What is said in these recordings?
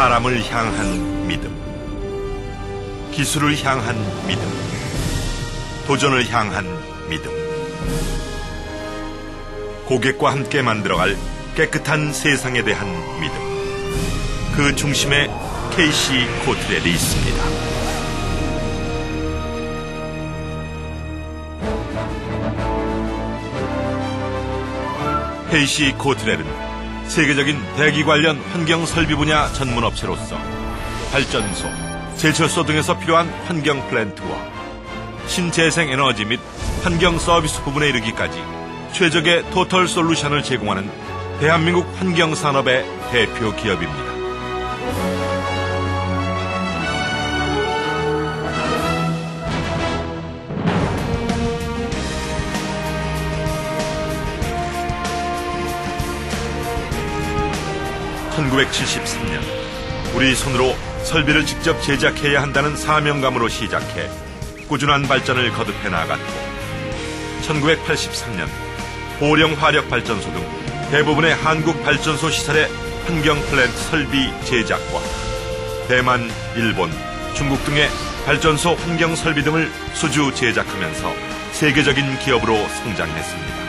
사람을 향한 믿음, 기술을 향한 믿음, 도전을 향한 믿음, 고객과 함께 만들어갈 깨끗한 세상에 대한 믿음. 그 중심에 KC 코트렐이 있습니다. KC 코트렐은 세계적인 대기 관련 환경 설비 분야 전문 업체로서 발전소, 제철소 등에서 필요한 환경 플랜트와 신재생 에너지 및 환경 서비스 부분에 이르기까지 최적의 토털 솔루션을 제공하는 대한민국 환경 산업의 대표 기업입니다. (1973년) 우리 손으로 설비를 직접 제작해야 한다는 사명감으로 시작해 꾸준한 발전을 거듭해 나갔고 1983년 보령 화력 발전소 등 대부분의 한국 발전소 시설의 환경 플랜트 설비 제작과 대만, 일본, 중국 등의 발전소 환경 설비 등을 수주 제작하면서 세계적인 기업으로 성장했습니다.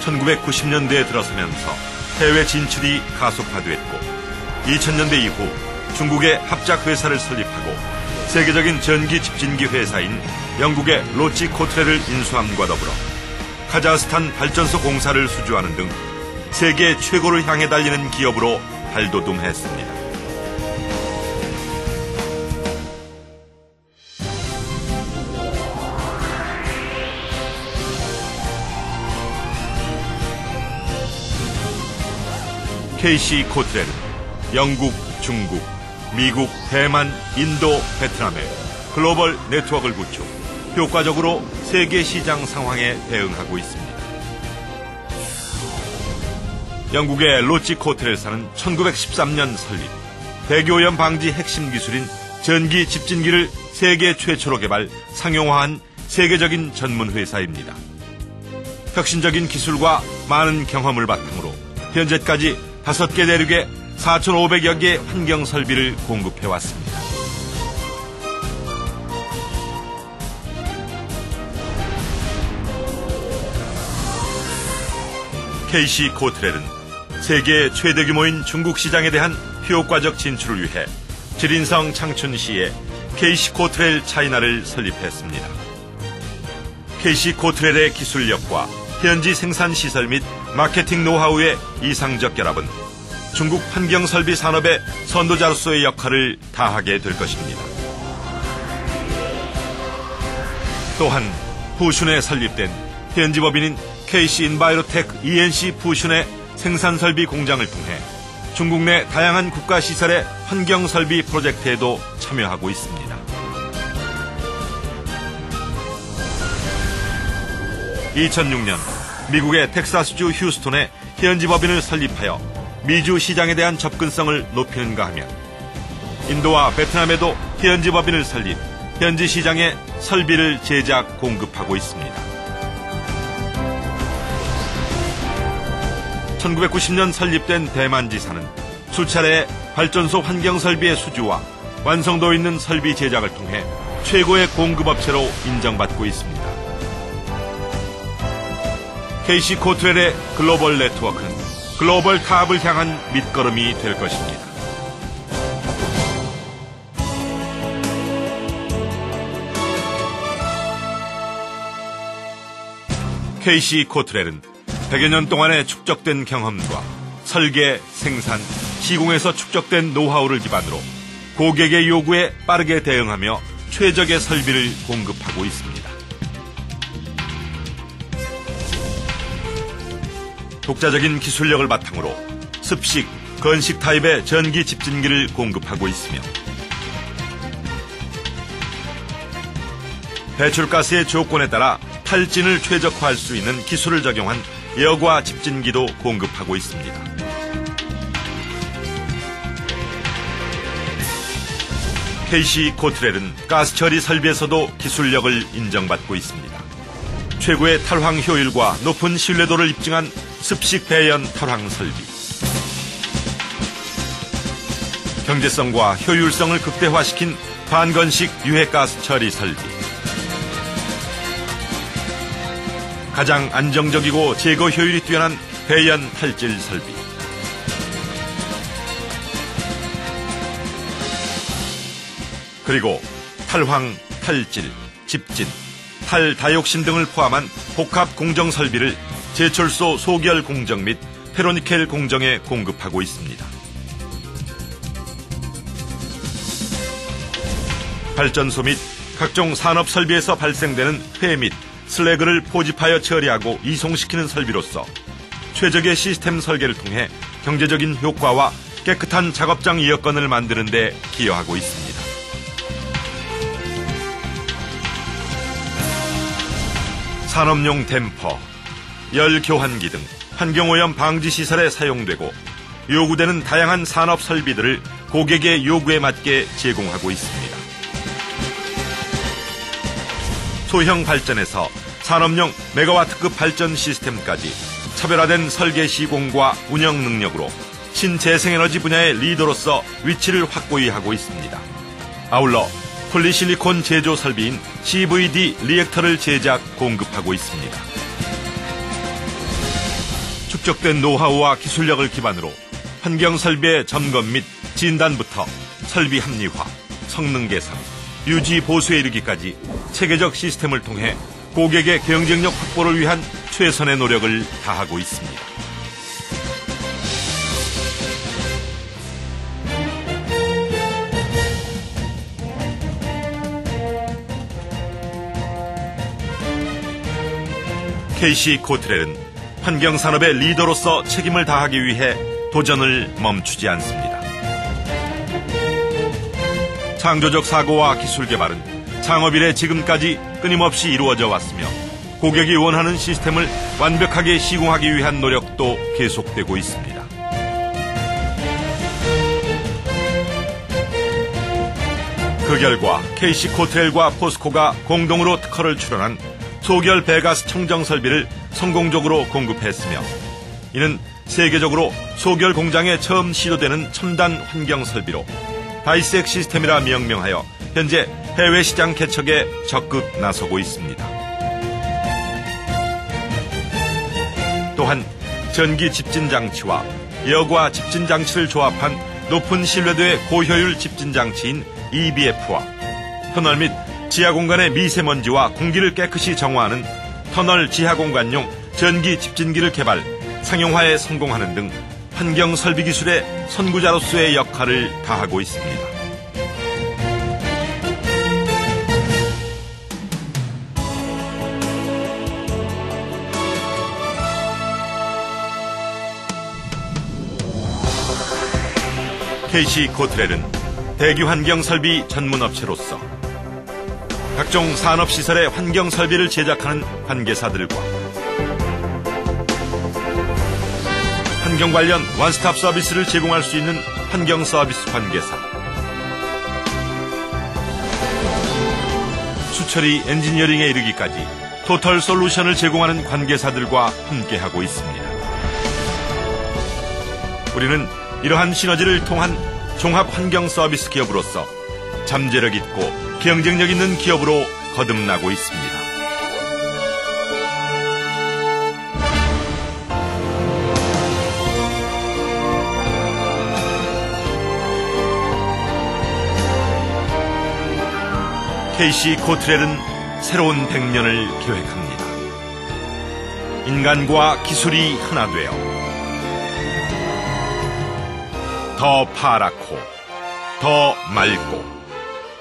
1990년대에 들어서면서 해외 진출이 가속화됐고 2000년대 이후 중국의 합작 회사를 설립하고 세계적인 전기 집진기 회사인 영국의 로치 코트레를 인수함과 더불어 카자흐스탄 발전소 공사를 수주하는 등 세계 최고를 향해 달리는 기업으로 발돋움했습니다. KC 코트레는 영국, 중국, 미국, 대만, 인도, 베트남에 글로벌 네트워크를 구축, 효과적으로 세계 시장 상황에 대응하고 있습니다. 영국의 로치 코트레사는 1913년 설립, 대기오염 방지 핵심 기술인 전기 집진기를 세계 최초로 개발, 상용화한 세계적인 전문 회사입니다. 혁신적인 기술과 많은 경험을 바탕으로 현재까지 다섯 개 대륙에 4,500여 개의 환경 설비를 공급해 왔습니다. KC 코트렐은 세계 최대 규모인 중국 시장에 대한 효과적 진출을 위해 지린성 창춘시에 KC 코트렐 차이나를 설립했습니다. KC 코트렐의 기술력과 현지 생산 시설 및 마케팅 노하우의 이상적 결합은 중국 환경 설비 산업의 선도자로서의 역할을 다하게 될 것입니다. 또한 푸슌에 설립된 현지 법인인 KC 인바이로텍 ENC 푸슌의 생산 설비 공장을 통해 중국 내 다양한 국가 시설의 환경 설비 프로젝트에도 참여하고 있습니다. 2006년 미국의 텍사스주 휴스톤에 현지 법인을 설립하여 미주 시장에 대한 접근성을 높이는가 하면 인도와 베트남에도 현지 법인을 설립, 현지 시장에 설비를 제작 공급하고 있습니다. 1990년 설립된 대만지사는 수차례 발전소 환경 설비의 수주와 완성도 있는 설비 제작을 통해 최고의 공급업체로 인정받고 있습니다. KC 코트웰의 글로벌 네트워크는 글로벌 탑을 향한 밑거름이 될 것입니다. KC 코트렐은 100여 년 동안의 축적된 경험과 설계, 생산, 시공에서 축적된 노하우를 기반으로 고객의 요구에 빠르게 대응하며 최적의 설비를 공급하고 있습니다. 독자적인 기술력을 바탕으로 습식, 건식 타입의 전기 집진기를 공급하고 있으며 배출가스의 조건에 따라 탈진을 최적화할 수 있는 기술을 적용한 여과 집진기도 공급하고 있습니다. KC 코트렐은 가스 처리 설비에서도 기술력을 인정받고 있습니다. 최고의 탈황 효율과 높은 신뢰도를 입증한 습식 배연 탈황 설비. 경제성과 효율성을 극대화시킨 반건식 유해가스 처리 설비. 가장 안정적이고 제거 효율이 뛰어난 배연 탈질 설비. 그리고 탈황, 탈질, 집진, 탈다욕신 등을 포함한 복합 공정 설비를 제철소 소결 공정 및 페로니켈 공정에 공급하고 있습니다. 발전소 및 각종 산업 설비에서 발생되는 폐및 슬래그를 포집하여 처리하고 이송시키는 설비로서 최적의 시스템 설계를 통해 경제적인 효과와 깨끗한 작업장 여건을 만드는 데 기여하고 있습니다. 산업용 댐퍼, 열 교환기 등 환경오염 방지 시설에 사용되고 요구되는 다양한 산업 설비들을 고객의 요구에 맞게 제공하고 있습니다. 소형 발전에서 산업용 메가와트급 발전 시스템까지 차별화된 설계 시공과 운영 능력으로 신재생에너지 분야의 리더로서 위치를 확고히 하고 있습니다. 아울러 폴리실리콘 제조 설비인 CVD 리액터를 제작 공급하고 있습니다. 축적된 노하우와 기술력을 기반으로 환경 설비의 점검 및 진단부터 설비 합리화, 성능 개선, 유지 보수에 이르기까지 체계적 시스템을 통해 고객의 경쟁력 확보를 위한 최선의 노력을 다하고 있습니다. KC 코트렐은 환경산업의 리더로서 책임을 다하기 위해 도전을 멈추지 않습니다. 창조적 사고와 기술 개발은 창업 일에 지금까지 끊임없이 이루어져 왔으며 고객이 원하는 시스템을 완벽하게 시공하기 위한 노력도 계속되고 있습니다. 그 결과 KC 코트렐과 포스코가 공동으로 특허를 출원한 소결 배가스 청정 설비를 성공적으로 공급했으며 이는 세계적으로 소결 공장에 처음 시도되는 첨단 환경 설비로 바이색 시스템이라 명명하여 현재 해외 시장 개척에 적극 나서고 있습니다. 또한 전기 집진 장치와 여과 집진 장치를 조합한 높은 신뢰도의 고효율 집진 장치인 EBF와 터널 및 지하 공간의 미세먼지와 공기를 깨끗이 정화하는 터널 지하 공간용 전기 집진기를 개발, 상용화에 성공하는 등 환경 설비 기술의 선구자로서의 역할을 다하고 있습니다. KC 코트렐은 대기 환경 설비 전문 업체로서 각종 산업시설의 환경 설비를 제작하는 관계사들과 환경 관련 원스톱 서비스를 제공할 수 있는 환경 서비스 관계사 수처리 엔지니어링에 이르기까지 토털 솔루션을 제공하는 관계사들과 함께하고 있습니다. 우리는 이러한 시너지를 통한 종합 환경 서비스 기업으로서 잠재력 있고 경쟁력 있는 기업으로 거듭나고 있습니다. KC 코트렐은 새로운 100년을 계획합니다. 인간과 기술이 하나 되어 더 파랗고 더 맑고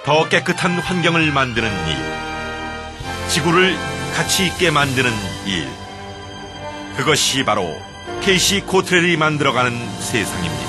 더 깨끗한 환경을 만드는 일, 지구를 가치 있게 만드는 일, 그것이 바로 KC 코트렐이 만들어가는 세상입니다.